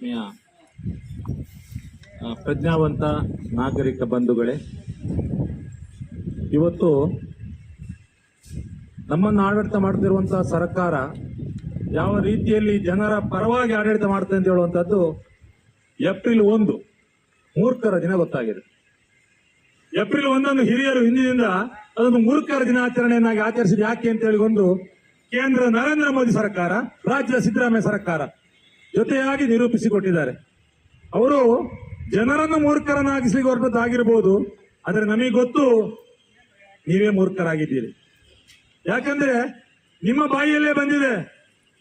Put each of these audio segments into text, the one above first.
ಆತ್ಮೀಯ ಪ್ರಜ್ಞಾವಂತ ನಾಗರಿಕ ಬಂಧುಗಳೇ, ಇವತ್ತು ನಮ್ಮನ್ನು ಆಡಳಿತ ಮಾಡ್ತಿರುವಂತಹ ಸರ್ಕಾರ ಯಾವ ರೀತಿಯಲ್ಲಿ ಜನರ ಪರವಾಗಿ ಆಡಳಿತ ಮಾಡ್ತದೆ ಅಂತ ಹೇಳುವಂತದ್ದು ಏಪ್ರಿಲ್ ಒಂದು, ಮೂರ್ಖರ ದಿನ ಗೊತ್ತಾಗಿದೆ. ಏಪ್ರಿಲ್ ಒಂದನ್ನು ಹಿರಿಯರು ಹಿಂದಿನಿಂದ ಅದನ್ನು ಮೂರ್ಖರ ದಿನಾಚರಣೆಯನ್ನಾಗಿ ಆಚರಿಸಿದ ಯಾಕೆ ಅಂತ ಹೇಳಿಕೊಂಡು ಕೇಂದ್ರ ನರೇಂದ್ರ ಮೋದಿ ಸರ್ಕಾರ, ರಾಜ್ಯ ಸಿದ್ದರಾಮಯ್ಯ ಸರ್ಕಾರ ಜೊತೆಯಾಗಿ ನಿರೂಪಿಸಿಕೊಟ್ಟಿದ್ದಾರೆ. ಅವರು ಜನರನ್ನು ಮೂರ್ಖರನ್ನಾಗಿಸ್ಲಿಕ್ಕೆ ಹೊರಟದ್ದಾಗಿರ್ಬೋದು, ಆದರೆ ನಮಗೆ ಗೊತ್ತು ನೀವೇ ಮೂರ್ಖರಾಗಿದ್ದೀರಿ. ಯಾಕಂದ್ರೆ ನಿಮ್ಮ ಬಾಯಿಯಲ್ಲೇ ಬಂದಿದೆ.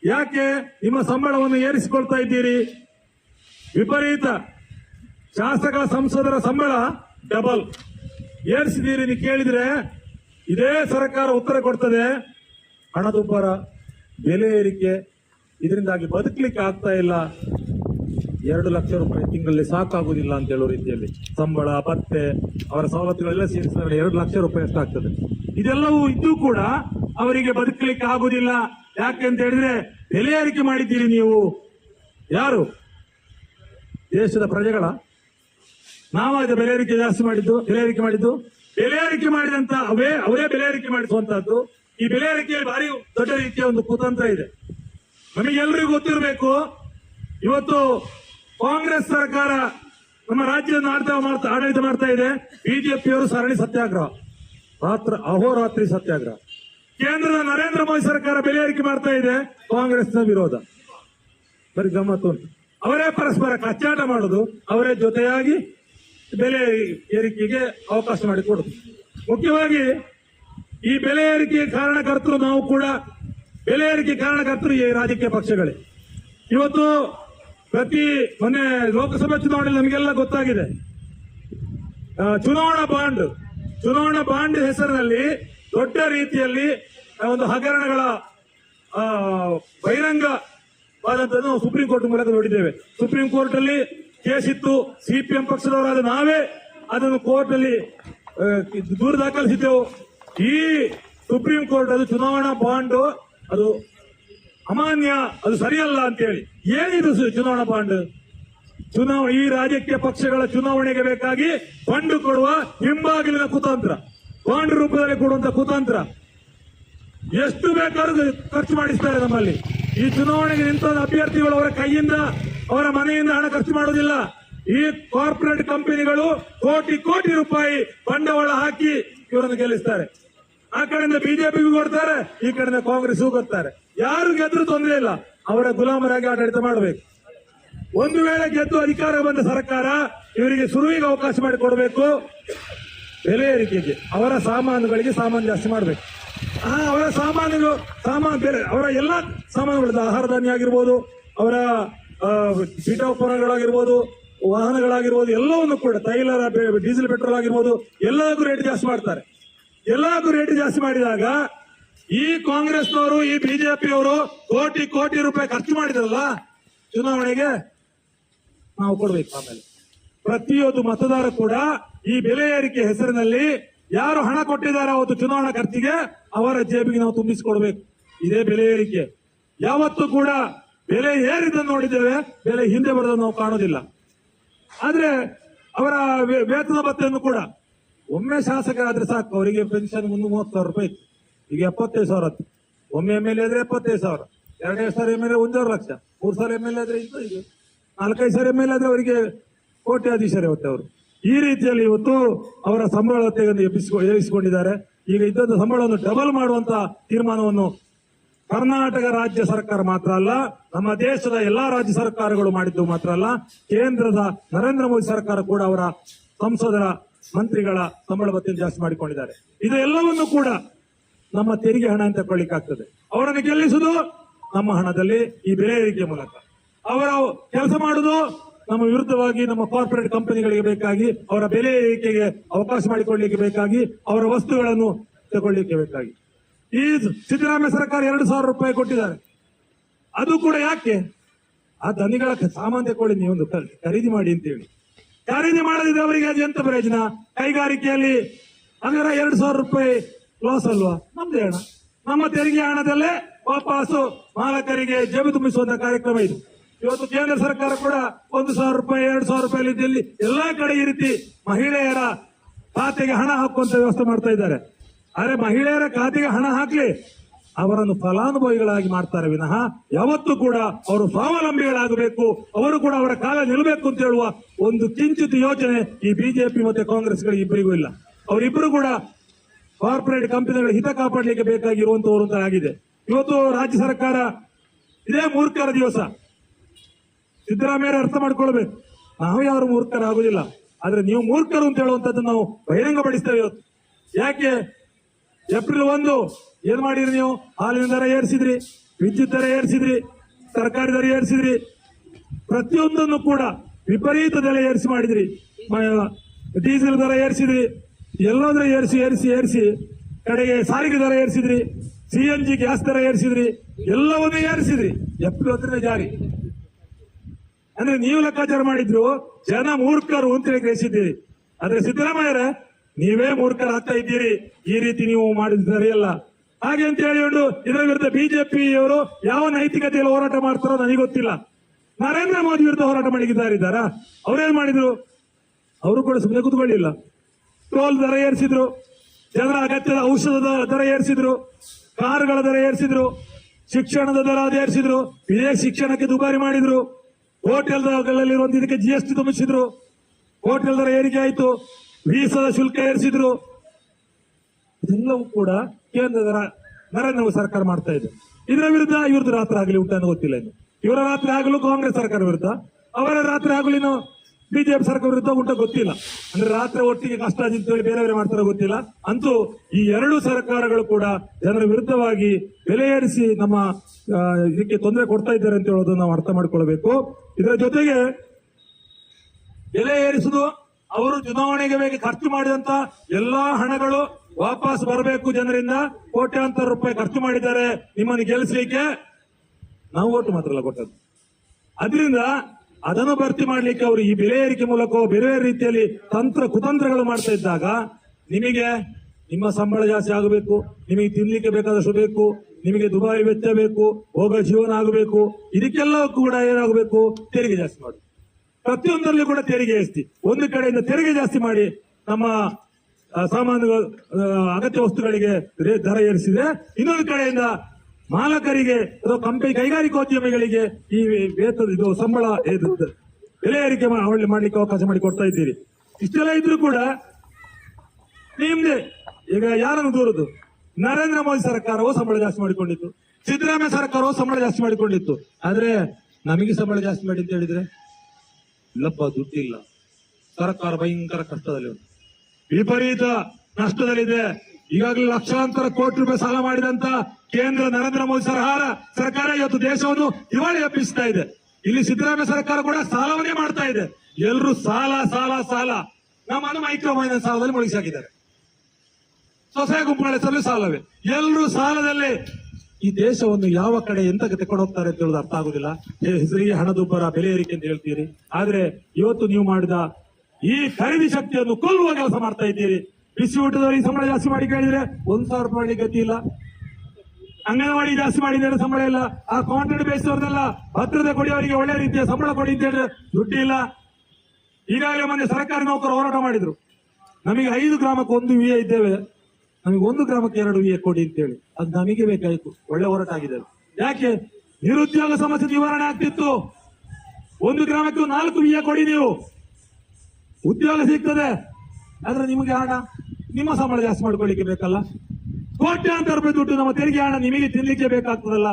ಯಾಕೆ ನಿಮ್ಮ ಸಂಬಳವನ್ನು ಏರಿಸಿಕೊಳ್ತಾ ಇದ್ದೀರಿ? ವಿಪರೀತ. ಶಾಸಕ ಸಂಸದರ ಸಂಬಳ ಡಬಲ್. ಏರಿಸಿದ್ದೀರಿ ನೀವು ಕೇಳಿದ್ರೆ ಇದೇ ಸರ್ಕಾರ ಉತ್ತರ ಕೊಡ್ತದೆ. ಹಣದುಬ್ಬರ, ಬೆಲೆ ಏರಿಕೆ ಇದರಿಂದಾಗಿ ಬದುಕಲಿಕ್ಕೆ ಆಗ್ತಾ ಇಲ್ಲ. ಎರಡು ಲಕ್ಷ ರೂಪಾಯಿ ತಿಂಗಳಲ್ಲಿ ಸಾಕಾಗುವುದಿಲ್ಲ ಅಂತ ಹೇಳೋ ರೀತಿಯಲ್ಲಿ ಸಂಬಳ, ಭತ್ತೆ, ಅವರ ಸವಲತ್ತುಗಳೆಲ್ಲ ಸೇರಿಸಿದ್ರೆ ಎರಡು ಲಕ್ಷ ರೂಪಾಯಿ ಎಷ್ಟಾಗ್ತದೆ ಇದೆಲ್ಲವೂ ಇದ್ದು ಕೂಡ ಅವರಿಗೆ ಬದುಕಲಿಕ್ಕೆ ಆಗುದಿಲ್ಲ ಯಾಕೆ ಅಂತ ಹೇಳಿದ್ರೆ ಬೆಲೆ ಏರಿಕೆ ಮಾಡಿದ್ದೀರಿ ನೀವು. ಯಾರು? ದೇಶದ ಪ್ರಜೆಗಳ. ನಾವಾಗ ಬೆಲೆ ಏರಿಕೆ ಜಾಸ್ತಿ ಮಾಡಿದ್ದು, ಬೆಲೆ ಏರಿಕೆ ಮಾಡಿದ್ದು. ಬೆಲೆ ಏರಿಕೆ ಮಾಡಿದಂತ ಅವೇ, ಅವರೇ ಬೆಲೆ ಏರಿಕೆ ಮಾಡಿಸುವಂತಹದ್ದು. ಈ ಬೆಲೆ ಏರಿಕೆಯಲ್ಲಿ ಭಾರಿ ದೊಡ್ಡ ರೀತಿಯ ಒಂದು ಕುತಂತ್ರ ಇದೆ. ನಮಗೆಲ್ಲರಿಗೂ ಗೊತ್ತಿರಬೇಕು, ಇವತ್ತು ಕಾಂಗ್ರೆಸ್ ಸರ್ಕಾರ ನಮ್ಮ ರಾಜ್ಯವನ್ನು ಆಡಳಿತ ಮಾಡ್ತಾ ಆಡಳಿತ ಮಾಡ್ತಾ ಇದೆ. ಬಿಜೆಪಿಯವರು ಸರಣಿ ಸತ್ಯಾಗ್ರಹ. ರಾತ್ರ, ಅಹೋರಾತ್ರಿ ಸತ್ಯಾಗ್ರಹ. ಕೇಂದ್ರದ ನರೇಂದ್ರ ಮೋದಿ ಸರ್ಕಾರ ಬೆಲೆ ಏರಿಕೆ ಮಾಡ್ತಾ ಇದೆ, ಕಾಂಗ್ರೆಸ್ನ ವಿರೋಧ. ಬರೀ ಗಮ್ಮತ್ತು ಅವರೇ ಪರಸ್ಪರ ಕಚ್ಚಾಟ ಮಾಡುದು, ಅವರೇ ಜೊತೆಯಾಗಿ ಬೆಲೆ ಏರಿಕೆಗೆ ಅವಕಾಶ ಮಾಡಿಕೊಡುದು. ಮುಖ್ಯವಾಗಿ ಈ ಬೆಲೆ ಏರಿಕೆ ಕಾರಣಕರ್ತರು ನಾವು ಕೂಡ ಬೆಲೆ ಕಾರಣಕರ್ತರು ಈ ರಾಜಕೀಯ ಪಕ್ಷಗಳೇ. ಇವತ್ತು ಪ್ರತಿ ಮೊನ್ನೆ ಲೋಕಸಭಾ ಚುನಾವಣೆಯಲ್ಲಿ ನಮಗೆಲ್ಲ ಗೊತ್ತಾಗಿದೆ. ಚುನಾವಣಾ ಬಾಂಡ್ ಚುನಾವಣಾ ಬಾಂಡ್ ಹೆಸರಿನಲ್ಲಿ ದೊಡ್ಡ ರೀತಿಯಲ್ಲಿ ಒಂದು ಹಗರಣಗಳ ಆ, ಬಹಿರಂಗವಾದಂತದ್ದು ನಾವು ಸುಪ್ರೀಂ ಕೋರ್ಟ್ ಮೂಲಕ ನೋಡಿದ್ದೇವೆ. ಸುಪ್ರೀಂ ಕೋರ್ಟ್ ಅಲ್ಲಿ ಕೇಸ್ ಇತ್ತು ಸಿಪಿಎಂ ಪಕ್ಷದವರಾದ ನಾವೇ ಅದನ್ನು ಕೋರ್ಟ್ ಅಲ್ಲಿ ದೂರು ದಾಖಲಿಸಿದ್ದೆವು. ಈ ಸುಪ್ರೀಂ ಕೋರ್ಟ್ ಅದು ಚುನಾವಣಾ ಬಾಂಡ್ ಅದು ಅಮಾನ್ಯ, ಅದು ಸರಿಯಲ್ಲ ಅಂತೇಳಿ. ಏನಿದು ಚುನಾವಣಾ ಬಾಂಡ್? ಚುನಾವಣೆ ಈ ರಾಜಕೀಯ ಪಕ್ಷಗಳ ಚುನಾವಣೆಗೆ ಬೇಕಾಗಿ ಫಂಡ್ ಕೊಡುವ ಹಿಂಬಾಗಿಲಿನ ಕುತಂತ್ರ. ಬಾಂಡ್ ರೂಪದಲ್ಲಿ ಕೊಡುವಂತ ಕುತಂತ್ರ. ಎಷ್ಟು ಬೇಕಾದ್ರೂ ಖರ್ಚು ಮಾಡಿಸ್ತಾರೆ ನಮ್ಮಲ್ಲಿ. ಈ ಚುನಾವಣೆಗೆ ನಿಂತ ಅಭ್ಯರ್ಥಿಗಳು ಅವರ ಕೈಯಿಂದ, ಅವರ ಮನೆಯಿಂದ ಹಣ ಖರ್ಚು ಮಾಡುವುದಿಲ್ಲ. ಈ ಕಾರ್ಪೊರೇಟ್ ಕಂಪನಿಗಳು ಕೋಟಿ ಕೋಟಿ ರೂಪಾಯಿ ಬಂಡವಾಳ ಹಾಕಿ ಇವರನ್ನು ಗೆಲ್ಲಿಸ್ತಾರೆ. ಆ ಕಡೆಯಿಂದ ಬಿಜೆಪಿಗೂ ಕೊಡ್ತಾರೆ, ಈ ಕಡೆಯಿಂದ ಕಾಂಗ್ರೆಸ್ಗೂ ಕೊಡ್ತಾರೆ. ಯಾರು ಗೆದ್ರು ತೊಂದರೆ ಇಲ್ಲ. ಅವರ ಗುಲಾಮರಾಗಿ ಆಡಳಿತ ಮಾಡಬೇಕು. ಒಂದು ವೇಳೆ ಗೆದ್ದು ಅಧಿಕಾರ ಬಂದ ಸರ್ಕಾರ ಇವರಿಗೆ ಸುರುವಿಗೆ ಅವಕಾಶ ಮಾಡಿಕೊಡಬೇಕು ಬೆಲೆ ಏರಿಕೆಗೆ. ಅವರ ಸಾಮಾನುಗಳಿಗೆ ಸಾಮಾನು ಜಾಸ್ತಿ ಮಾಡಬೇಕು. ಆ, ಅವರ ಸಾಮಾನುಗಳು, ಸಾಮಾನು ಬೆಲೆ, ಅವರ ಎಲ್ಲ ಸಾಮಾನುಗಳದ್ದು ಆಹಾರ ಧಾನ್ಯ ಆಗಿರ್ಬೋದು, ಅವರ ಪೀಠೋಪಕರಣಗಳಾಗಿರ್ಬೋದು, ವಾಹನಗಳಾಗಿರ್ಬೋದು, ಎಲ್ಲವನ್ನು ಕೂಡ ತೈಲ ಡೀಸೆಲ್, ಪೆಟ್ರೋಲ್ ಆಗಿರ್ಬೋದು, ಎಲ್ಲದಕ್ಕೂ ರೇಟ್ ಜಾಸ್ತಿ ಮಾಡ್ತಾರೆ. ಎಲ್ಲದಕ್ಕೂ ರೇಟ್ ಜಾಸ್ತಿ ಮಾಡಿದಾಗ ಈ ಕಾಂಗ್ರೆಸ್ನವರು, ಈ ಬಿಜೆಪಿಯವರು ಕೋಟಿ ಕೋಟಿ ರೂಪಾಯಿ ಖರ್ಚು ಮಾಡಿದ್ರಲ್ಲ, ಚುನಾವಣೆಗೆ ನಾವು ಕೊಡ್ಬೇಕು ಆಮೇಲೆ. ಪ್ರತಿಯೊಂದು ಮತದಾರ ಕೂಡ ಈ ಬೆಲೆ ಏರಿಕೆ ಹೆಸರಿನಲ್ಲಿ ಯಾರು ಹಣ ಕೊಟ್ಟಿದ್ದಾರೆ ಅವತ್ತು ಚುನಾವಣಾ ಖರ್ಚಿಗೆ, ಅವರ ಜೇಬಿಗೆ ನಾವು ತುಂಬಿಸಿಕೊಡ್ಬೇಕು. ಇದೇ ಬೆಲೆ ಏರಿಕೆ. ಯಾವತ್ತೂ ಕೂಡ ಬೆಲೆ ಏರಿದ್ದನ್ನು ನೋಡಿದ್ದೇವೆ, ಬೆಲೆ ಹಿಂದೆ ಬರೋದನ್ನು ನಾವು ಕಾಣೋದಿಲ್ಲ. ಆದ್ರೆ ಅವರ ವೇತನ ಭತ್ತೆಯನ್ನು ಕೂಡ ಒಮ್ಮೆ ಶಾಸಕರಾದ್ರೆ ಸಾಕು, ಅವರಿಗೆ ಪೆನ್ಷನ್ ಮುಂದೆ ಮೂವತ್ತು ಸಾವಿರ ರೂಪಾಯಿ ಇತ್ತು. ಈಗ ಎಪ್ಪತ್ತೈದು ಸಾವಿರ ಆಯ್ತು. ಒಮ್ಮೆ ಎಂ ಎಲ್ ಆದ್ರೆ ಎಪ್ಪತ್ತೈದು ಸಾವಿರ ಎರಡನೇ ಸಾವಿರ ಎಂ ಎಲ್ ಎ ಒಂದೂವರೆ ಲಕ್ಷ, ಮೂರು ಸಾವಿರ ಎಂ ಎಲ್ ಎ ಆದ್ರೆ ಇದು ಇದು ನಾಲ್ಕೈದು ಸಾವಿರ ಎಂ ಎಲ್ ಎ ಆದ್ರೆ ಅವರಿಗೆ ಕೋಟ್ಯಾಧೀಶರೇ ಇವತ್ತು ಅವರು. ಈ ರೀತಿಯಲ್ಲಿ ಇವತ್ತು ಅವರ ಸಂಬಳ ತೆಗೆದು ಎಬ್ಬಿಸಿಕೊ- ಏರಿಸಿಕೊಂಡಿದ್ದಾರೆ. ಈಗ ಇದ್ದಂತ ಸಂಬಳವನ್ನು ಡಬಲ್ ಮಾಡುವಂತ ತೀರ್ಮಾನವನ್ನು ಕರ್ನಾಟಕ ರಾಜ್ಯ ಸರ್ಕಾರ ಮಾತ್ರ ಅಲ್ಲ, ನಮ್ಮ ದೇಶದ ಎಲ್ಲಾ ರಾಜ್ಯ ಸರ್ಕಾರಗಳು ಮಾಡಿದ್ದು ಮಾತ್ರ ಅಲ್ಲ, ಕೇಂದ್ರದ ನರೇಂದ್ರ ಮೋದಿ ಸರ್ಕಾರ ಕೂಡ ಅವರ ಸಂಸದರ ಮಂತ್ರಿಗಳ ಸಂಬಳ ಭತ್ಯೆ ಜಾಸ್ತಿ ಮಾಡಿಕೊಂಡಿದ್ದಾರೆ. ಇದು ಎಲ್ಲವನ್ನು ಕೂಡ ನಮ್ಮ ತೆರಿಗೆ ಹಣ ಅಂತ ಕೊಳ್ಳಿಕ್ಕಾಗ್ತದೆ ಅವರನ್ನು ಗೆಲ್ಲಿಸುವುದು ನಮ್ಮ ಹಣದಲ್ಲಿ ಈ ಬೆಲೆ ಏರಿಕೆ ಮೂಲಕ. ಅವರ ಕೆಲಸ ಮಾಡುವುದು ನಮ್ಮ ವಿರುದ್ಧವಾಗಿ ನಮ್ಮ ಕಾರ್ಪೊರೇಟ್ ಕಂಪನಿಗಳಿಗೆ ಬೇಕಾಗಿ, ಅವರ ಬೆಲೆ ಏರಿಕೆಗೆ ಅವಕಾಶ ಮಾಡಿಕೊಳ್ಳಲಿಕ್ಕೆ ಬೇಕಾಗಿ, ಅವರ ವಸ್ತುಗಳನ್ನು ತಗೊಳ್ಳಿಕ್ಕೆ ಬೇಕಾಗಿ. ಈ ಸಿದ್ದರಾಮಯ್ಯ ಸರ್ಕಾರ ಎರಡು ಸಾವಿರ ರೂಪಾಯಿ ಕೊಟ್ಟಿದ್ದಾರೆ. ಅದು ಕೂಡ ಯಾಕೆ? ಆ ದನಿಗಳ ಸಾಮಾನ್ಯ ಕೊಡಿ ನೀವೊಂದು ಖರೀದಿ ಮಾಡಿ ಅಂತೇಳಿ. ಖರೀದಿ ಮಾಡದಿದ್ರೆ ಅವರಿಗೆ ಅದು ಎಂತ ಪ್ರಯೋಜನ? ಕೈಗಾರಿಕೆಯಲ್ಲಿ ಅಂದ್ರೆ ಎರಡು ಸಾವಿರ ರೂಪಾಯಿ ಲಾಸ್ ಅಲ್ವಾ? ನಮ್ದು ಹಣ. ನಮ್ಮ ತೆರಿಗೆ ಹಣದಲ್ಲೇ ವಾಪಸ್ಸು ಮಾಲಕರಿಗೆ ಜೇಬು ತುಂಬಿಸುವಂತ ಕಾರ್ಯಕ್ರಮ ಇದು. ಇವತ್ತು ಕೇಂದ್ರ ಸರ್ಕಾರ ಕೂಡ ಒಂದು ಸಾವಿರ ರೂಪಾಯಿ, ಎರಡು ಸಾವಿರ ರೂಪಾಯಿ ಇದ್ದಲ್ಲಿ ಎಲ್ಲಾ ಕಡೆ ಈ ರೀತಿ ಮಹಿಳೆಯರ ಖಾತೆಗೆ ಹಣ ಹಾಕುವಂತ ವ್ಯವಸ್ಥೆ ಮಾಡ್ತಾ ಇದ್ದಾರೆ. ಆದ್ರೆ ಮಹಿಳೆಯರ ಖಾತೆಗೆ ಹಣ ಹಾಕ್ಲಿ. ಅವರನ್ನು ಫಲಾನುಭವಿಗಳಾಗಿ ಮಾಡ್ತಾರೆ ವಿನಃ ಯಾವತ್ತೂ ಕೂಡ ಅವರು ಸ್ವಾವಲಂಬಿಗಳಾಗಬೇಕು, ಅವರು ಕೂಡ ಅವರ ಕಾಲ ನಿಲ್ಲಬೇಕು ಅಂತ ಹೇಳುವ ಒಂದು ಕಿಂಚಿತ್ ಯೋಚನೆ ಈ ಬಿಜೆಪಿ ಮತ್ತೆ ಕಾಂಗ್ರೆಸ್ಗಳಿಗೆ ಇಬ್ಬರಿಗೂ ಇಲ್ಲ. ಅವರಿಬ್ಬರು ಕೂಡ ಕಾರ್ಪೊರೇಟ್ ಕಂಪನಿಗಳ ಹಿತ ಕಾಪಾಡಲಿಕ್ಕೆ ಬೇಕಾಗಿರುವಂತವರು ಅಂತ ಆಗಿದೆ. ಇವತ್ತು ರಾಜ್ಯ ಸರ್ಕಾರ ಇದೇ ಮೂರ್ಖರ ದಿವಸ. ಸಿದ್ದರಾಮಯ್ಯ ಅರ್ಥ ಮಾಡ್ಕೊಳ್ಬೇಕು. ನಾವು ಯಾರು ಮೂರ್ಖರಾಗುದಿಲ್ಲ. ಆದ್ರೆ ನೀವು ಮೂರ್ಖರು ಅಂತ ಹೇಳುವಂತದ್ದು ನಾವು ಬಹಿರಂಗಪಡಿಸ್ತೇವೆ ಯಾಕೆ ಏಪ್ರಿಲ್ ಒಂದು, ಏನ್ ಮಾಡಿರಿ ನೀವು? ಹಾಲಿನ ದರ ಏರಿಸಿದ್ರಿ, ವಿದ್ಯುತ್ ದರ ಏರಿಸಿದ್ರಿ, ತರಕಾರಿ ದರ ಏರಿಸಿದ್ರಿ. ಪ್ರತಿಯೊಂದನ್ನು ಕೂಡ ವಿಪರೀತ ದರ ಏರಿಸಿ ಮಾಡಿದ್ರಿ. ಡೀಸೆಲ್ ದರ ಏರಿಸಿದ್ರಿ, ಎಲ್ಲದರ ಏರಿಸಿ ಏರಿಸಿ ಏರಿಸಿ, ಕಡೆಗೆ ಸಾರಿಗೆ ದರ ಏರಿಸಿದ್ರಿ, ಸಿ ಎನ್ ಜಿ ಗ್ಯಾಸ್ ದರ ಏರಿಸಿದ್ರಿ, ಎಲ್ಲವನ್ನೂ ಏರಿಸಿದ್ರಿ. ಎಪ್ರಿಲ್ ಒಂದನೇ ಜಾರಿ. ಅಂದ್ರೆ ನೀವು ಲೆಕ್ಕಾಚಾರ ಮಾಡಿದ್ರು, ಜನ ಮೂರ್ಖರು ಅಂತ ಹೇಳಿ ಗ್ರಹಿಸಿದ್ದೀರಿ. ಆದ್ರೆ ಸಿದ್ದರಾಮಯ್ಯರ ನೀವೇ ಮೂರ್ಖರಾಗ್ತಾ ಇದ್ದೀರಿ. ಈ ರೀತಿ ನೀವು ಮಾಡಿದ ಸರಿಯಲ್ಲ. ಹಾಗೆ ಅಂತ ಹೇಳಿಕೊಂಡು ಇದರ ವಿರುದ್ಧ ಬಿಜೆಪಿಯವರು ಯಾವ ನೈತಿಕತೆಯಲ್ಲಿ ಹೋರಾಟ ಮಾಡ್ತಾರೋ ನನಗೆ ಗೊತ್ತಿಲ್ಲ. ನರೇಂದ್ರ ಮೋದಿ ವಿರುದ್ಧ ಹೋರಾಟ ಮಾಡಿದ್ದಾರಿದ್ದಾರಾ ಅವ್ರೇನ್ ಮಾಡಿದ್ರು? ಅವರು ಕೂಡ ಸುಮ್ಮನೆ ಕೂತ್ಕೊಳ್ಳಿಲ್ಲ. ಟೋಲ್ ದರ ಏರಿಸಿದ್ರು. ಜನರ ಅಗತ್ಯದ ಔಷಧದ ದರ ಏರಿಸಿದ್ರು. ಕಾರುಗಳ ದರ ಏರಿಸಿದ್ರು. ಶಿಕ್ಷಣದ ದರ ಏರಿಸಿದ್ರು. ವಿದೇಶಿ ಶಿಕ್ಷಣಕ್ಕೆ ದುಬಾರಿ ಮಾಡಿದ್ರು. ಹೋಟೆಲ್ ಇದಕ್ಕೆ ಜಿ ಎಸ್ ಟಿ ತುಂಬಿಸಿದ್ರು. ಹೋಟೆಲ್ ದರ ಏರಿಕೆ ಆಯಿತು. ವೀಸಾದ ಶುಲ್ಕ ಏರಿಸಿದ್ರು. ಇದೆಲ್ಲವೂ ಕೂಡ ಕೇಂದ್ರದ ನರೇಂದ್ರ ಮೋದಿ ಸರ್ಕಾರ ಮಾಡ್ತಾ ಇದೆ. ಇದರ ವಿರುದ್ಧ ಇವ್ರದ್ದು ರಾತ್ರಿ ಆಗಲಿ ಊಟ ಗೊತ್ತಿಲ್ಲ ಇನ್ನು. ಇವರ ರಾತ್ರಿ ಆಗಲು ಕಾಂಗ್ರೆಸ್ ಸರ್ಕಾರ ವಿರುದ್ಧ, ಅವರ ರಾತ್ರಿ ಆಗಲು ಇನ್ನು ಬಿಜೆಪಿ ಸರ್ಕಾರ ವಿರುದ್ಧ ಊಟ ಗೊತ್ತಿಲ್ಲ. ಅಂದ್ರೆ ರಾತ್ರಿ ಒಟ್ಟಿಗೆ ಕಷ್ಟ ಹೇಳಿ ಬೇರೆ ಬೇರೆ ಮಾಡ್ತಾರೋ ಗೊತ್ತಿಲ್ಲ. ಅಂತೂ ಈ ಎರಡು ಸರ್ಕಾರಗಳು ಕೂಡ ಜನರ ವಿರುದ್ಧವಾಗಿ ಬೆಲೆ ಏರಿಸಿ ನಮ್ಮ ಇದಕ್ಕೆ ತೊಂದರೆ ಕೊಡ್ತಾ ಇದ್ದಾರೆ ಅಂತ ಹೇಳೋದು ನಾವು ಅರ್ಥ ಮಾಡ್ಕೊಳ್ಬೇಕು. ಇದರ ಜೊತೆಗೆ ಬೆಲೆ ಏರಿಸುವುದು ಅವರು ಚುನಾವಣೆಗೆ ಖರ್ಚು ಮಾಡಿದಂತ ಎಲ್ಲಾ ಹಣಗಳು ವಾಪಸ್ ಬರಬೇಕು ಜನರಿಂದ. ಕೋಟ್ಯಾಂತರ ರೂಪಾಯಿ ಖರ್ಚು ಮಾಡಿದ್ದಾರೆ ನಿಮ್ಮನ್ನು ಗೆಲ್ಲಿಸಲಿಕ್ಕೆ. ನಾವು ಓಟು ಮಾತ್ರ ಅಲ್ಲ ಕೊಟ್ಟದ್ದು. ಅದರಿಂದ ಅದನ್ನು ಭರ್ತಿ ಮಾಡಲಿಕ್ಕೆ ಅವರು ಈ ಬೆಲೆ ಏರಿಕೆ ಮೂಲಕ ಬೇರೆ ಬೇರೆ ರೀತಿಯಲ್ಲಿ ತಂತ್ರ ಕುತಂತ್ರಗಳು ಮಾಡ್ತಾ ಇದ್ದಾಗ ನಿಮಗೆ ನಿಮ್ಮ ಸಂಬಳ ಜಾಸ್ತಿ ಆಗಬೇಕು, ನಿಮಗೆ ತಿನ್ಲಿಕ್ಕೆ ಬೇಕಾದಷ್ಟು ಬೇಕು, ನಿಮಗೆ ದುಬಾರಿ ವೆಚ್ಚ ಬೇಕು ಹೋಗ ಜೀವನ ಆಗಬೇಕು ಇದಕ್ಕೆಲ್ಲವೂ ಕೂಡ ಏನಾಗಬೇಕು, ತೆರಿಗೆ ಜಾಸ್ತಿ ಮಾಡಿ. ಪ್ರತಿಯೊಂದರಲ್ಲೂ ಕೂಡ ತೆರಿಗೆ ಜಾಸ್ತಿ. ಒಂದು ಕಡೆಯಿಂದ ತೆರಿಗೆ ಜಾಸ್ತಿ ಮಾಡಿ ನಮ್ಮ ಸಾಮಾನು ಅಗತ್ಯ ವಸ್ತುಗಳಿಗೆ ದರ ಏರಿಸಿದೆ ಇನ್ನೊಂದು ಕಡೆಯಿಂದ ಮಾಲಕರಿಗೆ ಅಥವಾ ಕಂಪನಿ ಕೈಗಾರಿಕೋದ್ಯಮಿಗಳಿಗೆ ಈ ವೇತನ, ಇದು ಸಂಬಳ ಬೆಲೆ ಏರಿಕೆ ಮಾಡ್ಲಿಕ್ಕೆ ಅವಕಾಶ ಮಾಡಿ ಕೊಡ್ತಾ ಇದ್ದೀರಿ. ಇಷ್ಟೆಲ್ಲ ಇದ್ರು ಕೂಡ ನಿಮ್ದೆ, ಈಗ ಯಾರನ್ನು ದೂರದು? ನರೇಂದ್ರ ಮೋದಿ ಸರ್ಕಾರವು ಸಂಬಳ ಜಾಸ್ತಿ ಮಾಡಿಕೊಂಡಿತ್ತು. ಸಿದ್ದರಾಮಯ್ಯ ಸರ್ಕಾರವು ಸಂಬಳ ಜಾಸ್ತಿ ಮಾಡಿಕೊಂಡಿತ್ತು. ಆದ್ರೆ ನಮಗೆ ಸಂಬಳ ಜಾಸ್ತಿ ಮಾಡಿ ಅಂತ ಹೇಳಿದ್ರೆ? ಇಲ್ಲಪ್ಪ, ದುಡ್ಡಿಲ್ಲ. ಸರ್ಕಾರ ಭಯಂಕರ ಕಷ್ಟದಲ್ಲಿ ವಿಪರೀತ ನಷ್ಟದಲ್ಲಿದೆ. ಈಗಾಗಲೇ ಲಕ್ಷಾಂತರ ಕೋಟಿ ರೂಪಾಯಿ ಸಾಲ ಮಾಡಿದಂತ ಕೇಂದ್ರ ನರೇಂದ್ರ ಮೋದಿ ಸರ್ಕಾರ ಸರ್ಕಾರ ಇವತ್ತು ದೇಶವನ್ನು ದಿವಾಳಿ ಎಬ್ಬಿಸ್ತಾ ಇದೆ. ಇಲ್ಲಿ ಸಿದ್ದರಾಮಯ್ಯ ಸರ್ಕಾರ ಕೂಡ ಸಾಲವನ್ನೇ ಮಾಡ್ತಾ ಇದೆ. ಎಲ್ಲರೂ ಸಾಲ ಸಾಲ ಸಾಲ. ನಮ್ಮನ್ನು ಮೈಕ್ರೋ ಫೈನಾನ್ಸ್ ಸಾಲದಲ್ಲಿ ಮುಳುಗಿಸಾಕಿದ್ದಾರೆ. ಸ್ವಸಹಾಯ ಗುಂಪುಗಳ ಹೆಸರಲ್ಲಿ ಸಾಲವೇ. ಎಲ್ಲರೂ ಸಾಲದಲ್ಲೇ ಈ ದೇಶವನ್ನು ಯಾವ ಕಡೆ ಎಂತಕ್ಕೆ ತಕೊಂಡು ಹೋಗ್ತಾರೆ ಅಂತ ಹೇಳೋದು ಅರ್ಥ ಆಗುದಿಲ್ಲ. ಹೆಸರಿ ಹಣದುಬ್ಬರ ಬೆಲೆ ಏರಿಕೆ ಅಂತ ಹೇಳ್ತೀರಿ. ಆದ್ರೆ ಇವತ್ತು ನೀವು ಮಾಡಿದ ಈ ಖರೀದಿ ಶಕ್ತಿಯನ್ನು ಕೊಲ್ಲುವ ಕೆಲಸ ಮಾಡ್ತಾ ಇದ್ದೀರಿ. ಬಿಸಿ ಊಟದವರಿಗೆ ಸಂಬಳ ಜಾಸ್ತಿ ಮಾಡಿ ಕೇಳಿದ್ರೆ ಒಂದ್ ಸಾವಿರ ರೂಪಾಯಿ ಗತಿ ಇಲ್ಲ. ಅಂಗನವಾಡಿ ಜಾಸ್ತಿ ಮಾಡಿದ್ರೆ ಸಂಬಳ ಇಲ್ಲ. ಆ ಕಾಂಟ್ರಾಕ್ಟ್ ಬೇಸಿದವ್ರನ್ನೆಲ್ಲ ಭದ್ರತೆ ಕೊಡಿ, ಅವರಿಗೆ ಒಳ್ಳೆ ರೀತಿಯ ಸಂಬಳ ಕೊಡಿ ಅಂತ ಹೇಳಿದ್ರೆ ದುಡ್ಡಿಲ್ಲ ಈಗಾಗಲೇ ಮೊನ್ನೆ ಸರ್ಕಾರಿ ನೌಕರು ಹೋರಾಟ ಮಾಡಿದ್ರು. ನಮಗೆ ಐದು ಗ್ರಾಮಕ್ಕೆ ಒಂದು ವಿ ಇದ್ದೇವೆ. ನಮಗೆ ಒಂದು ಗ್ರಾಮಕ್ಕೆ ಎರಡು ವಿ ಕೊಡಿ ಅಂತೇಳಿ. ಅದು ನಮಗೆ ಬೇಕಾಯಿತು. ಒಳ್ಳೆ ಹೋರಾಟ ಯಾಕೆ? ನಿರುದ್ಯೋಗ ಸಮಸ್ಯೆ ನಿವಾರಣೆ ಆಗ್ತಿತ್ತು. ಒಂದು ಗ್ರಾಮಕ್ಕೆ ನಾಲ್ಕು ವಿ ಕೊಡಿ ನೀವು. ಉದ್ಯೋಗ ಸಿಗ್ತದೆ. ಆದ್ರೆ ನಿಮಗೆ ಹಣ, ನಿಮ್ಮ ಸಂಬಳ ಜಾಸ್ತಿ ಮಾಡ್ಕೊಳ್ಳಿಕ್ಕೆ ಬೇಕಲ್ಲ? ಕೋಟ್ಯಾಂತರ ರೂಪಾಯಿ ದುಡ್ಡು ನಮ್ಮ ತೆರಿಗೆ ಹಣ ನಿಮಗೆ ತಿನ್ನಲಿಕ್ಕೆ ಬೇಕಾಗ್ತದಲ್ಲ.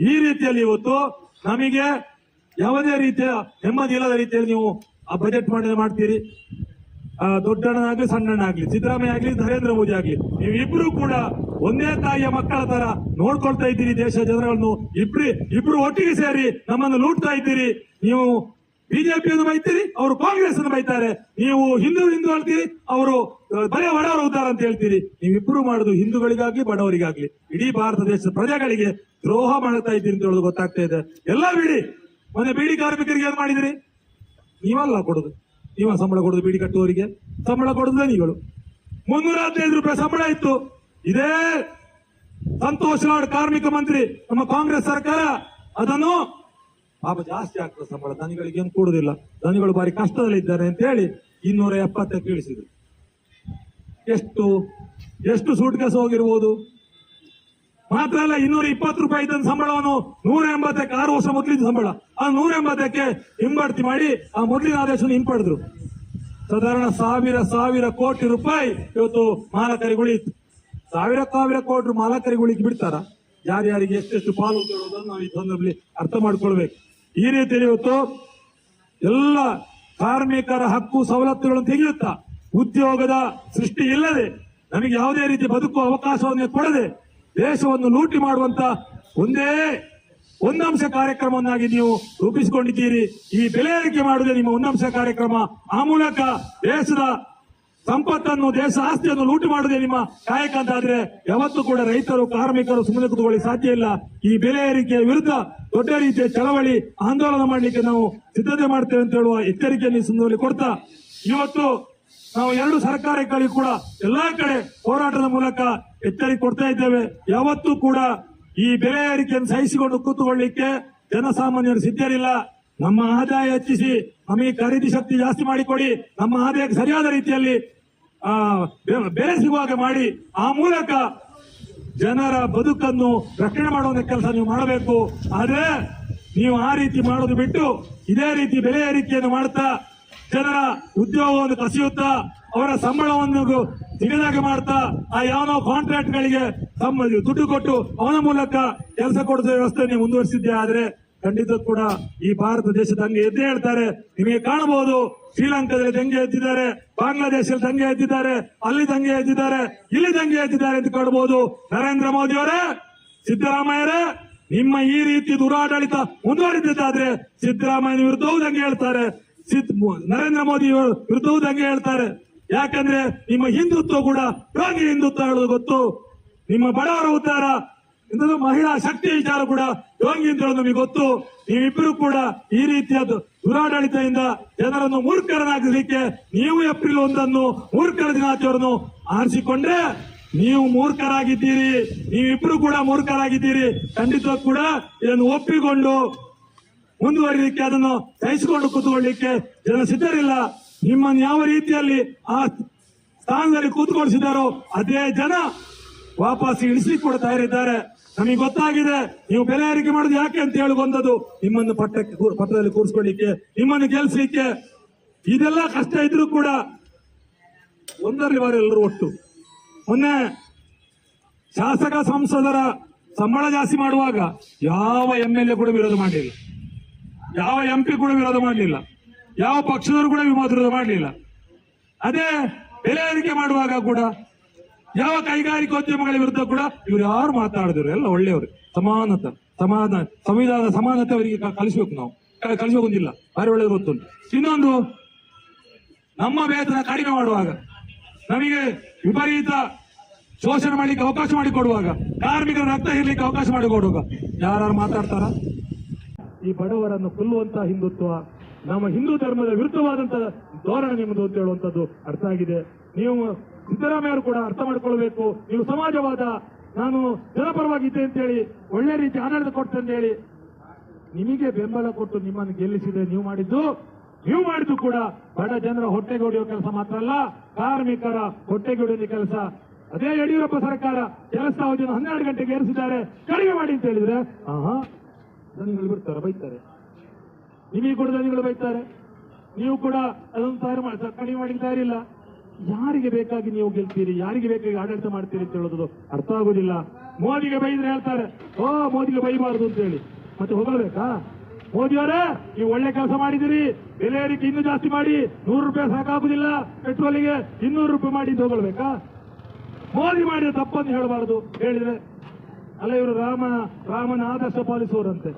ಈ ರೀತಿಯಲ್ಲಿ ಇವತ್ತು ನಮಗೆ ಯಾವುದೇ ರೀತಿಯ ನೆಮ್ಮದಿ ಇಲ್ಲದ ರೀತಿಯಲ್ಲಿ ನೀವು ಆ ಬಜೆಟ್ ಮಾಡಿದ್ರೆ ಮಾಡ್ತೀರಿ. ದೊಡ್ಡಣ್ಣನಾಗ್ಲಿ, ಸಣ್ಣಣ್ಣಾಗ್ಲಿ, ಸಿದ್ದರಾಮಯ್ಯ ಆಗ್ಲಿ, ನರೇಂದ್ರ ಮೋದಿ ಆಗ್ಲಿ, ನೀವಿಬ್ರು ಕೂಡ ಒಂದೇ ತಾಯಿಯ ಮಕ್ಕಳ ತರ ನೋಡ್ಕೊಳ್ತಾ ಇದ್ದೀರಿ ದೇಶ ಜನರನ್ನು. ಇಬ್ರಿ, ಇಬ್ರು ಒಟ್ಟಿಗೆ ಸೇರಿ ನಮ್ಮನ್ನು ಲೂಟ್ತಾ ಇದ್ದೀರಿ. ನೀವು ಬಿಜೆಪಿಯನ್ನು ಬೈತೀರಿ, ಅವರು ಕಾಂಗ್ರೆಸ್ ಅನ್ನು ಬೈತಾರೆ. ನೀವು ಹಿಂದೂ ಹಿಂದೂ ಹೇಳ್ತೀರಿ ಅವರು ಬರೇ ಬಡವರ ಉದ್ದಾರ ಅಂತ ಹೇಳ್ತೀರಿ. ನೀವಿಬ್ರು ಮಾಡುದು ಹಿಂದೂಗಳಿಗಾಗ್ಲಿ, ಬಡವರಿಗಾಗ್ಲಿ. ಇಡೀ ಭಾರತ ದೇಶದ ಪ್ರಜೆಗಳಿಗೆ ದ್ರೋಹ ಮಾಡ್ತಾ ಇದ್ದೀರಿ ಅಂತ ಹೇಳೋದು ಗೊತ್ತಾಗ್ತಾ ಇದೆ. ಎಲ್ಲ ಬಿಡಿ. ಮೊನ್ನೆ ಬೀಡಿ ಕಾರ್ಮಿಕರಿಗೆ ಏನ್ ಮಾಡಿದಿರಿ? ನೀವಲ್ಲ ಕೊಡುದು. ನೀವ ಸಂಬಳ ಕೊಡುದು ಬೀಡಿ ಕಟ್ಟುವವರಿಗೆ? ಸಂಬಳ ಕೊಡುದು ನೀಗಳು ಮುನ್ನೂರ ಹದಿನೈದು ರೂಪಾಯಿ ಸಂಬಳ ಇತ್ತು. ಇದೇ ಸಂತೋಷ್ ಲಾಡ್ ಕಾರ್ಮಿಕ ಮಂತ್ರಿ, ನಮ್ಮ ಕಾಂಗ್ರೆಸ್ ಸರ್ಕಾರ. ಅದನ್ನು ಪಾಪ ಜಾಸ್ತಿ ಆಗ್ತದೆ ಸಂಬಳ. ದನಿಗಳಿಗೆ ಏನು ಕೊಡುದಿಲ್ಲ. ದನಿಗಳು ಬಾರಿ ಕಷ್ಟದಲ್ಲಿದ್ದಾರೆ ಅಂತ ಹೇಳಿ ಇನ್ನೂರ ಎಪ್ಪತ್ತಕ್ಕೆ ಇಳಿಸಿದ್ರು. ಎಷ್ಟು ಎಷ್ಟು ಸೂಟ್ ಕೇಸ್ ಹೋಗಿರ್ಬೋದು? ಮಾತ್ರ ಅಲ್ಲ, ಇನ್ನೂರ ಇಪ್ಪತ್ತು ರೂಪಾಯಿ ಇದ್ದ ಸಂಬಳವನ್ನು ನೂರ ಎಂಬತ್ತಕ್ಕೆ ಆರು ವರ್ಷ ಮೊದಲಿನ ಸಂಬಳ. ಆ ನೂರ ಎಂಬತ್ತಕ್ಕೆ ಹಿಂಬಡ್ತಿ ಮಾಡಿ ಆ ಮೊದಲಿನ ಆದೇಶವನ್ನು ಹಿಂಪಡೆದ್ರು. ಸಾಧಾರಣ ಸಾವಿರ ಸಾವಿರ ಕೋಟಿ ರೂಪಾಯಿ ಇವತ್ತು ಮಾಲಕರಿಗೆ ಉಳಿಯಿತು ಸಾವಿರ ಸಾವಿರ ಕೋಟಿ ಮಾಲಕರಿಗೆ ಉಳಿಕೆ ಬಿಡ್ತಾರ? ಯಾರ್ಯಾರಿಗೆ ಎಷ್ಟೆಷ್ಟು ಪಾಲು ಹೇಳೋದನ್ನು ನಾವು ಈ ಸಂದರ್ಭದಲ್ಲಿ ಅರ್ಥ ಮಾಡ್ಕೊಳ್ಬೇಕು. ಈ ರೀತಿಯಲ್ಲಿ ಇವತ್ತು ಎಲ್ಲ ಕಾರ್ಮಿಕರ ಹಕ್ಕು, ಸವಲತ್ತುಗಳನ್ನು ತೆಗೆಯುತ್ತಾ ಉದ್ಯೋಗದ ಸೃಷ್ಟಿ ಇಲ್ಲದೆ ನಮಗೆ ಯಾವುದೇ ರೀತಿ ಬದುಕುವ ಅವಕಾಶವನ್ನು ಕೊಡದೆ ದೇಶವನ್ನು ಲೂಟಿ ಮಾಡುವಂತ ಒಂದೇ ಒಂದಂಶ ಕಾರ್ಯಕ್ರಮವನ್ನಾಗಿ ನೀವು ರೂಪಿಸಿಕೊಂಡಿದ್ದೀರಿ. ಈ ಬೆಲೆ ಏರಿಕೆ ಮಾಡುವುದೇ ನಿಮ್ಮ ಒಂದಂಶ ಕಾರ್ಯಕ್ರಮ. ಆ ಮೂಲಕ ದೇಶದ ಸಂಪತ್ತನ್ನು, ದೇಶ ಆಸ್ತಿಯನ್ನು ಲೂಟಿ ಮಾಡುವುದೇ ನಿಮ್ಮ ಕಾಯಕ ಅಂತಾದ್ರೆ ಯಾವತ್ತೂ ಕೂಡ ರೈತರು, ಕಾರ್ಮಿಕರು ಸುಮ್ಮನೆ ಕುತ್ಕೊಳ್ಳಿ ಸಾಧ್ಯ ಇಲ್ಲ. ಈ ಬೆಲೆ ಏರಿಕೆಯ ವಿರುದ್ಧ ದೊಡ್ಡ ರೀತಿಯ ಚಳವಳಿ ಆಂದೋಲನ ಮಾಡಲಿಕ್ಕೆ ನಾವು ಸಿದ್ಧತೆ ಮಾಡ್ತೇವೆ ಅಂತ ಹೇಳುವ ಎಚ್ಚರಿಕೆಯನ್ನು ಈ ಸಂದರ್ಭದಲ್ಲಿ ಕೊಡ್ತಾ, ಇವತ್ತು ನಾವು ಎರಡು ಸರ್ಕಾರಗಳಿಗೆ ಕೂಡ ಎಲ್ಲಾ ಕಡೆ ಹೋರಾಟದ ಮೂಲಕ ಎಚ್ಚರಿಕೆ ಕೊಡ್ತಾ ಇದ್ದೇವೆ. ಯಾವತ್ತೂ ಕೂಡ ಈ ಬೆಲೆ ಏರಿಕೆಯನ್ನು ಸಹಿಸಿಕೊಂಡು ಕೂತುಕೊಳ್ಳಿಕ್ಕೆ ಜನಸಾಮಾನ್ಯರು ಸಿದ್ಧರಿಲ್ಲ. ನಮ್ಮ ಆದಾಯ ಹೆಚ್ಚಿಸಿ ನಮಗೆ ಖರೀದಿ ಶಕ್ತಿ ಜಾಸ್ತಿ ಮಾಡಿಕೊಡಿ. ನಮ್ಮ ಆದಾಯಕ್ಕೆ ಸರಿಯಾದ ರೀತಿಯಲ್ಲಿ ಆ, ಬೆಲೆ ಸಿಗುವಾಗ ಮಾಡಿ. ಆ ಮೂಲಕ ಜನರ ಬದುಕನ್ನು ರಕ್ಷಣೆ ಮಾಡುವ ಕೆಲಸ ನೀವು ಮಾಡಬೇಕು. ಆದ್ರೆ ನೀವು ಆ ರೀತಿ ಮಾಡೋದು ಬಿಟ್ಟು ಇದೇ ರೀತಿ ಬೆಲೆ ಏರಿಕೆಯನ್ನು ಮಾಡ್ತಾ ಜನರ ಉದ್ಯೋಗವನ್ನು ಕಸಿಯುತ್ತಾ ಅವರ ಸಂಬಳವನ್ನು ತಿಳಿದಾಗೆ ಮಾಡ್ತಾ ಆ ಯಾವ ಕಾಂಟ್ರಾಕ್ಟ್ ಗಳಿಗೆ ದುಡ್ಡು ಕೊಟ್ಟು ಅವನ ಮೂಲಕ ಕೆಲಸ ಕೊಡಿಸುವ ವ್ಯವಸ್ಥೆ ನೀವು ಮುಂದುವರಿಸಿದ್ದೆ ಆದ್ರೆ ಖಂಡಿತ ಕೂಡ ಈ ಭಾರತ ದೇಶದ ಹಂಗೆ ಎದ್ದೇ ಹೇಳ್ತಾರೆ. ನಿಮಗೆ ಕಾಣಬಹುದು ಶ್ರೀಲಂಕಾದಲ್ಲಿ ದಂಗೆ ಎದ್ದಿದ್ದಾರೆ, ಬಾಂಗ್ಲಾದೇಶದಲ್ಲಿ ದಂಗೆ ಎದ್ದಿದ್ದಾರೆ, ಅಲ್ಲಿ ದಂಗೆ ಎದ್ದಿದ್ದಾರೆ, ಇಲ್ಲಿ ದಂಗೆ ಎದ್ದಿದ್ದಾರೆ ಅಂತ ಕಾಣಬಹುದು. ನರೇಂದ್ರ ಮೋದಿ ಅವರೇ, ಸಿದ್ದರಾಮಯ್ಯರೇ, ನಿಮ್ಮ ಈ ರೀತಿ ದುರಾಡಳಿತ ಮುಂದುವರಿದಿದ್ದಾದ್ರೆ ಸಿದ್ದರಾಮಯ್ಯ ವಿರುದ್ಧವೂ ದಂಗೆ ಹೇಳ್ತಾರೆ. ಸಿದ್ ನರೇಂದ್ರ ಮೋದಿ ಅವರು ದಂಗೆ ಹೇಳ್ತಾರೆ. ಯಾಕಂದ್ರೆ ನಿಮ್ಮ ಹಿಂದುತ್ವ ಕೂಡ ಯೋಗಿ ಹಿಂದುತ್ವ ಹೇಳೋದು ಗೊತ್ತು. ನಿಮ್ಮ ಬಡವರ ಉದ್ಧಾರ ಇಂದು ಮಹಿಳಾ ಶಕ್ತಿ ವಿಚಾರ ಕೂಡ ಯೋಗಿ ಅಂತ ಹೇಳೋದು ನಮಗೆ ಗೊತ್ತು. ನೀವಿಬ್ಬರು ಕೂಡ ಈ ರೀತಿಯ ದುರಾಡಳಿತದಿಂದ ಜನರನ್ನು ಮೂರ್ಖರನ್ನಾಗಲಿಕ್ಕೆ ನೀವು ಏಪ್ರಿಲ್ ಒಂದನ್ನು ಮೂರ್ಖರ ದಿನಾಚರಣೆ ಆರಿಸಿಕೊಂಡ್ರೆ ನೀವು ಮೂರ್ಖರಾಗಿದ್ದೀರಿ. ನೀವಿಬ್ರು ಕೂಡ ಮೂರ್ಖರಾಗಿದ್ದೀರಿ. ಖಂಡಿತ ಕೂಡ ಇದನ್ನು ಒಪ್ಪಿಕೊಂಡು ಮುಂದುವರಿಲಿಕ್ಕೆ ಅದನ್ನು ಸಹಿಸಿಕೊಂಡು ಕೂತ್ಕೊಳ್ಳಿಕ್ಕೆ ಜನ ಸಿದ್ಧರಿಲ್ಲ. ನಿಮ್ಮನ್ನು ಯಾವ ರೀತಿಯಲ್ಲಿ ಆ ಸ್ಥಾನದಲ್ಲಿ ಕೂತ್ಕೊಳಿಸಿದಾರೋ ಅದೇ ಜನ ವಾಪಸ್ ಇಳಿಸಿ ಕೂಡ ತಯಾರಿದ್ದಾರೆ. ನಮಗೆ ಗೊತ್ತಾಗಿದೆ ನೀವು ಬೆಲೆ ಏರಿಕೆ ಮಾಡೋದು ಯಾಕೆ ಅಂತ ಹೇಳಿ ಬಂದದ್ದು. ನಿಮ್ಮನ್ನು ಪಟ್ಟಕ್ಕೆ ಪಟ್ಟದಲ್ಲಿ ಕೂರಿಸ್ಕೊಳ್ಳಿಕ್ಕೆ, ನಿಮ್ಮನ್ನು ಗೆಲ್ಸಲಿಕ್ಕೆ. ಇದೆಲ್ಲ ಕಷ್ಟ ಇದ್ರೂ ಕೂಡ ಒಂದರಲ್ಲಿ ಎಲ್ಲರೂ ಒಟ್ಟು. ಮೊನ್ನೆ ಶಾಸಕ ಸಂಸದರ ಸಂಬಳ ಜಾಸ್ತಿ ಮಾಡುವಾಗ ಯಾವ ಎಂ ಎಲ್ ಎ ಕೂಡ ವಿರೋಧ ಮಾಡಲಿಲ್ಲ ಯಾವ ಎಂ ಪಿ ಕೂಡ ವಿರೋಧ ಮಾಡಲಿಲ್ಲ. ಯಾವ ಪಕ್ಷದವರು ಕೂಡ ವಿರೋಧ ಮಾಡಲಿಲ್ಲ. ಅದೇ ಬೆಲೆ ಏರಿಕೆ ಮಾಡುವಾಗ ಕೂಡ, ಯಾವ ಕೈಗಾರಿಕೋದ್ಯಮಗಳ ವಿರುದ್ಧ ಕೂಡ ಇವ್ರು ಯಾರು ಮಾತಾಡಿದ್ರು, ಎಲ್ಲ ಒಳ್ಳೆಯವರು. ಸಮಾನತೆ ಸಮಾನ, ಸಂವಿಧಾನದ ಸಮಾನತೆ ಅವರಿಗೆ ಕಲಿಸಬೇಕು ನಾವು. ಕ- ಬಾರಿ ಒಳ್ಳೆಯದು ಗೊತ್ತುಂಟು. ಇನ್ನೊಂದು, ನಮ್ಮ ವೇತನ ಕಡಿಮೆ ಮಾಡುವಾಗ, ನಮಗೆ ವಿಪರೀತ ಶೋಷಣೆ ಮಾಡಲಿಕ್ಕೆ ಅವಕಾಶ ಮಾಡಿಕೊಡುವಾಗ, ಕಾರ್ಮಿಕರ ರಕ್ತ ಇರಲಿಕ್ಕೆ ಅವಕಾಶ ಮಾಡಿಕೊಡುವಾಗ ಯಾರು ಮಾತಾಡ್ತಾರ? ಈ ಬಡವರನ್ನು ಕೊಲ್ಲುವಂತಹ ಹಿಂದುತ್ವ ನಮ್ಮ ಹಿಂದೂ ಧರ್ಮದ ವಿರುದ್ಧವಾದಂತಹ ಧೋರಣೆ ನಿಮ್ಮದು ಅಂತ ಹೇಳುವಂತದ್ದು ಅರ್ಥ ಆಗಿದೆ. ನೀವು ಸಿದ್ದರಾಮಯ್ಯರು ಕೂಡ ಅರ್ಥ ಮಾಡ್ಕೊಳ್ಬೇಕು. ನೀವು ಸಮಾಜವಾದ, ನಾನು ಜನಪರವಾಗಿದ್ದೆ ಅಂತೇಳಿ ಒಳ್ಳೆ ರೀತಿ ಆಡಳಿತ ಕೊಡ್ತೆ ಅಂತ ಹೇಳಿ. ನಿಮಗೆ ಬೆಂಬಲ ಕೊಟ್ಟು ನಿಮ್ಮನ್ನು ಗೆಲ್ಲಿಸಿದೆ ನೀವು ಮಾಡಿದ್ದು ನೀವು ಮಾಡಿದ್ದು ಕೂಡ ಬಡ ಜನರ ಹೊಟ್ಟೆಗೆ ಹೊಡೆಯುವ ಕೆಲಸ ಮಾತ್ರ ಅಲ್ಲ, ಕಾರ್ಮಿಕರ ಹೊಟ್ಟೆಗೆ ಹೊಡೆಯುವ ಕೆಲಸ. ಅದೇ ಯಡಿಯೂರಪ್ಪ ಸರ್ಕಾರ ಕೆಲಸ ಅವಧಿಯನ್ನು ಹನ್ನೆರಡು ಗಂಟೆಗೆ ಏರಿಸಿದ್ದಾರೆ. ಕಡಿಮೆ ಮಾಡಿ ಅಂತ ಹೇಳಿದ್ರೆ, ಆಹಾ. ದನಿಗಳು ಬಿಡ್ತಾರೆ ಬೈತಾರೆ. ನಿಮಗೆ ಕೂಡ ದನಿಗಳು ಬೈತಾರೆ. ನೀವು ಕೂಡ ಅದನ್ನು ತಯಾರು ಮಾಡಿ ಕಡಿಮೆ ಮಾಡಿ ತಯಾರಿಲ್ಲ ಯಾರಿಗೆ ಬೇಕಾಗಿ ನೀವು ಗೆಲ್ತೀರಿ, ಯಾರಿಗೆ ಬೇಕಾಗಿ ಆಡಳಿತ ಮಾಡ್ತೀರಿ ಅಂತ ಹೇಳೋದು ಅರ್ಥ ಆಗೋದಿಲ್ಲ. ಮೋದಿಗೆ ಬೈದ್ರೆ ಹೇಳ್ತಾರೆ, ಓ, ಮೋದಿಗೆ ಬೈಬಾರದು ಅಂತ ಹೇಳಿ. ಮತ್ತೆ ಹೋಗಬೇಕಾ ಮೋದಿಯವರೇ ನೀವು ಒಳ್ಳೆ ಕೆಲಸ ಮಾಡಿದಿರಿ ಬೆಲೆ ಏರಿಕೆ ಇನ್ನೂ ಜಾಸ್ತಿ ಮಾಡಿ, ನೂರು ರೂಪಾಯಿ ಸಾಕಾಗುದಿಲ್ಲ ಪೆಟ್ರೋಲಿಗೆ ಇನ್ನೂರು ರೂಪಾಯಿ ಮಾಡಿ ಹೋಗಬೇಕಾ ಮೋದಿ ಮಾಡಿದ ತಪ್ಪನ್ನು ಹೇಳಬಾರದು, ಹೇಳಿದ್ರೆ ಅಲ್ಲ, ಇವರು ರಾಮ, ರಾಮನ ಆದರ್ಶ ಪಾಲಿಸುವರಂತೆ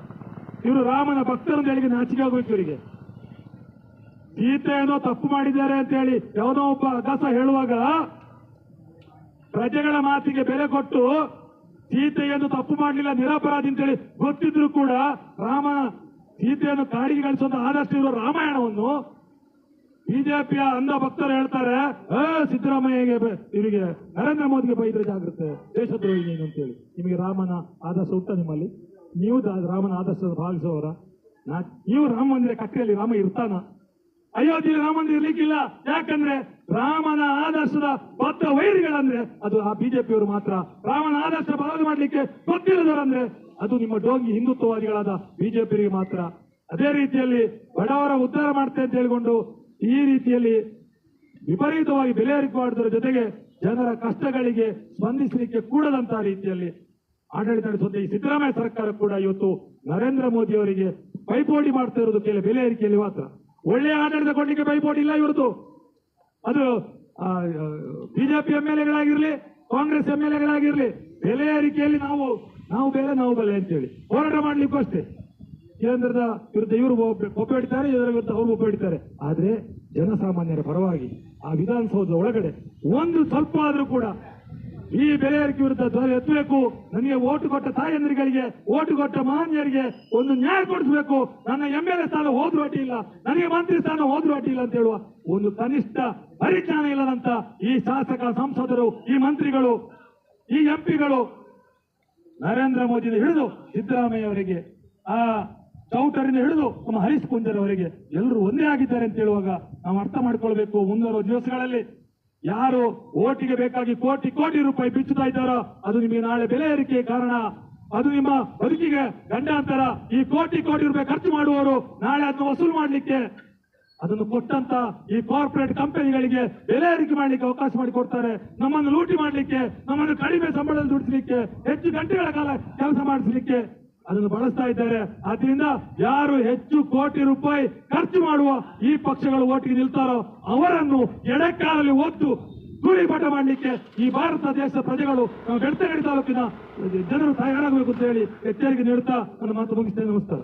ಇವರು ರಾಮನ ಭಕ್ತರು ಅಂತ ಹೇಳಿ ನಾಚಿಕೆ ಆಗೋಯ್ತು ಇವರಿಗೆ. ಸೀತೆಯನ್ನು ತಪ್ಪು ಮಾಡಿದ್ದಾರೆ ಅಂತ ಹೇಳಿ ಯಾವುದೋ ಒಬ್ಬ ಅಗಸ ಹೇಳುವಾಗ ಪ್ರಜೆಗಳ ಮಾತಿಗೆ ಬೆಲೆ ಕೊಟ್ಟು ಸೀತೆಯನ್ನು ತಪ್ಪು ಮಾಡಲಿಲ್ಲ, ನಿರಪರಾಧಿ ಅಂತೇಳಿ ಗೊತ್ತಿದ್ರು ಕೂಡ ರಾಮ ಸೀತೆಯನ್ನು ಕಾಡಿಗೆ ಕಳಿಸುವಂತ ಆದರ್ಶ ಇರುವ ರಾಮಾಯಣವನ್ನು ಬಿಜೆಪಿಯ ಅಂಧ ಭಕ್ತರು ಹೇಳ್ತಾರೆ "ಏ, ಸಿದ್ದರಾಮಯ್ಯಗೆ ಇವರಿಗೆ ನರೇಂದ್ರ ಮೋದಿಗೆ ಬೈದ್ರೆ ಜಾಗ್ರತೆ ದೇಶದ್ರೋಹಿ ನೀನು ಅಂತೇಳಿ. ನಿಮಗೆ ರಾಮನ ಆದರ್ಶ ಉಂಟ ನಿಮ್ಮಲ್ಲಿ? ನೀವು ರಾಮನ ಆದರ್ಶ ಭಾಗಿಸುವವರ ನಾ ನೀವು ರಾಮ ಮಂದಿರ ಕಟ್ಟೆಯಲ್ಲಿ ರಾಮ ಇರ್ತಾನ? ಅಯೋಧ್ಯೆಯಲ್ಲಿ ರಾಮ ಮಂದಿರ ಇರ್ಲಿಕ್ಕಿಲ್ಲ. ಯಾಕಂದ್ರೆ ರಾಮನ ಆದರ್ಶದ ಬದ್ಧ ವೈರಿಗಳಂದ್ರೆ ಅದು ಆ ಬಿಜೆಪಿಯವರು ಮಾತ್ರ. ರಾಮನ ಆದರ್ಶ ಬದಲು ಮಾಡ್ಲಿಕ್ಕೆ ಗೊತ್ತಿಲ್ಲದವರಂದ್ರೆ ಅದು ನಿಮ್ಮ ಡೋಂಗಿ ಹಿಂದುತ್ವವಾದಿಗಳಾದ ಬಿಜೆಪಿಗೆ ಮಾತ್ರ. ಅದೇ ರೀತಿಯಲ್ಲಿ ಬಡವರ ಉದ್ಧಾರ ಮಾಡ್ತೆ ಅಂತ ಹೇಳಿಕೊಂಡು ಈ ರೀತಿಯಲ್ಲಿ ವಿಪರೀತವಾಗಿ ಬೆಲೆ ಏರಿಕೆ ಮಾಡುವುದರ ಜೊತೆಗೆ ಜನರ ಕಷ್ಟಗಳಿಗೆ ಸ್ಪಂದಿಸಲಿಕ್ಕೆ ಕೂಡದಂತಹ ರೀತಿಯಲ್ಲಿ ಆಡಳಿತ ನಡೆಸುವಂತ ಈ ಸಿದ್ದರಾಮಯ್ಯ ಸರ್ಕಾರ ಕೂಡ ಇವತ್ತು ನರೇಂದ್ರ ಮೋದಿ ಅವರಿಗೆ ಪೈಪೋಟಿ ಮಾಡ್ತಾ ಇರೋದು ಕೇಳಿ ಬೆಲೆ ಏರಿಕೆಯಲ್ಲಿ ಮಾತ್ರ. ಒಳ್ಳೆಯ ಆಡಳಿತ ಕೊಡ್ಲಿಕ್ಕೆ ಪೈಪೋಟಿ ಇಲ್ಲ ಇವರದು ಅದು ಬಿಜೆಪಿ ಎಂ ಎಲ್ ಎಗಳಾಗಿರ್ಲಿ ಕಾಂಗ್ರೆಸ್ ಎಂ ಎಲ್ ಎಗಳಾಗಿರ್ಲಿ ಬೆಲೆ ಏರಿಕೆಯಲ್ಲಿ ನಾವು ನಾವು ಬೇರೆ ನಾವು ಬೆಲೆ ಅಂತೇಳಿ. ಹೋರಾಟ ಮಾಡ್ಲಿಕ್ಕೂ ಅಷ್ಟೇ. ಕೇಂದ್ರದ ವಿರುದ್ಧ ಇವರು ಒಬ್ಬ ಹಿಡಿತಾರೆ ಇದರ ವಿರುದ್ಧ ಅವರು ಒಬ್ಬ ಆದರೆ ಆದ್ರೆ ಜನಸಾಮಾನ್ಯರ ಪರವಾಗಿ ಆ ವಿಧಾನಸೌಧದ ಒಳಗಡೆ ಒಂದು ಸ್ವಲ್ಪ ಆದ್ರೂ ಕೂಡ ಈ ಬೆಲೆ ಏರಿಕೆ ವಿರುದ್ಧ ಧ್ವನಿ ಎತ್ತಬೇಕು. ನನಗೆ ಓಟು ಕೊಟ್ಟ ತಾಯಂದ್ರಿಗಳಿಗೆ, ಓಟು ಕೊಟ್ಟ ಮಾನ್ಯರಿಗೆ ಒಂದು ನ್ಯಾಯ ಕೊಡಿಸಬೇಕು. ನನ್ನ ಎಂ ಎಲ್ ಎ ಸ್ಥಾನ ಹೋದ್ರು ಅಡ್ಡಿ ಇಲ್ಲ ನನಗೆ ಮಂತ್ರಿ ಸ್ಥಾನ ಹೋದ್ರು ಅಡ್ಡಿ ಇಲ್ಲ ಅಂತ ಹೇಳುವ ಒಂದು ಕನಿಷ್ಠ ಪರಿಜ್ಞಾನ ಇಲ್ಲದಂತ ಈ ಶಾಸಕ, ಸಂಸದರು, ಈ ಮಂತ್ರಿಗಳು, ಈ ಎಂಪಿಗಳು ನರೇಂದ್ರ ಮೋದಿ ಹಿಡಿದು ಸಿದ್ದರಾಮಯ್ಯ ಅವರಿಗೆ ಆ ಚೌಟರಿಂದ ಹಿಡಿದು ನಮ್ಮ ಹರೀಶ್ ಅವರಿಗೆ ಎಲ್ಲರೂ ಒಂದೇ ಆಗಿದ್ದಾರೆ ಅಂತ ಹೇಳುವಾಗ ನಾವು ಅರ್ಥ ಮಾಡ್ಕೊಳ್ಬೇಕು. ಮುಂಬರುವ ದಿವಸಗಳಲ್ಲಿ ಯಾರು ಓಟಿಗೆ ಬೇಕಾಗಿ ಕೋಟಿ ಕೋಟಿ ರೂಪಾಯಿ ಬಿಚ್ಚುತ್ತಾ ಇದ್ದಾರೋ ಅದು ನಿಮಗೆ ನಾಳೆ ಬೆಲೆ ಏರಿಕೆ ಕಾರಣ. ಅದು ನಿಮ್ಮ ಬದುಕಿಗೆ ಗಂಡಾಂತರ. ಈ ಕೋಟಿ ಕೋಟಿ ರೂಪಾಯಿ ಖರ್ಚು ಮಾಡುವವರು ನಾಳೆ ಅದನ್ನು ವಸೂಲು ಮಾಡಲಿಕ್ಕೆ ಅದನ್ನು ಕೊಟ್ಟಂತ ಈ ಕಾರ್ಪೊರೇಟ್ ಕಂಪನಿಗಳಿಗೆ ಬೆಲೆ ಏರಿಕೆ ಮಾಡಲಿಕ್ಕೆ ಅವಕಾಶ ಮಾಡಿಕೊಡ್ತಾರೆ. ನಮ್ಮನ್ನು ಲೂಟಿ ಮಾಡಲಿಕ್ಕೆ, ನಮ್ಮನ್ನು ಕಡಿಮೆ ಸಂಬಳದಲ್ಲಿ ದುಡಿಸಲಿಕ್ಕೆ, ಹೆಚ್ಚು ಗಂಟೆಗಳ ಕಾಲ ಕೆಲಸ ಮಾಡಿಸಲಿಕ್ಕೆ ಅದನ್ನು ಬಳಸ್ತಾ ಇದ್ದಾರೆ. ಆದ್ರಿಂದ ಯಾರು ಹೆಚ್ಚು ಕೋಟಿ ರೂಪಾಯಿ ಖರ್ಚು ಮಾಡುವ ಈ ಪಕ್ಷಗಳು ಓಟಿಗೆ ನಿಲ್ತಾರೋ ಅವರನ್ನು ಎಡಕ್ಕಾಲಲ್ಲಿ ಒತ್ತು ಗುಳಿಪಾಠ ಮಾಡಲಿಕ್ಕೆ ಈ ಭಾರತ ದೇಶದ ಪ್ರಜೆಗಳು ನಾವು ಬೆಳ್ತಂಗಡಿ ತಾಲೂಕಿನ ಜನರು ತಯಾರಾಗಬೇಕು ಅಂತ ಹೇಳಿ ಎಚ್ಚರಿಕೆ ನೀಡುತ್ತಾ ನನ್ನ ಮಾತು ಮುಗಿಸ್ತೇನೆ. ನಮಸ್ಕಾರ.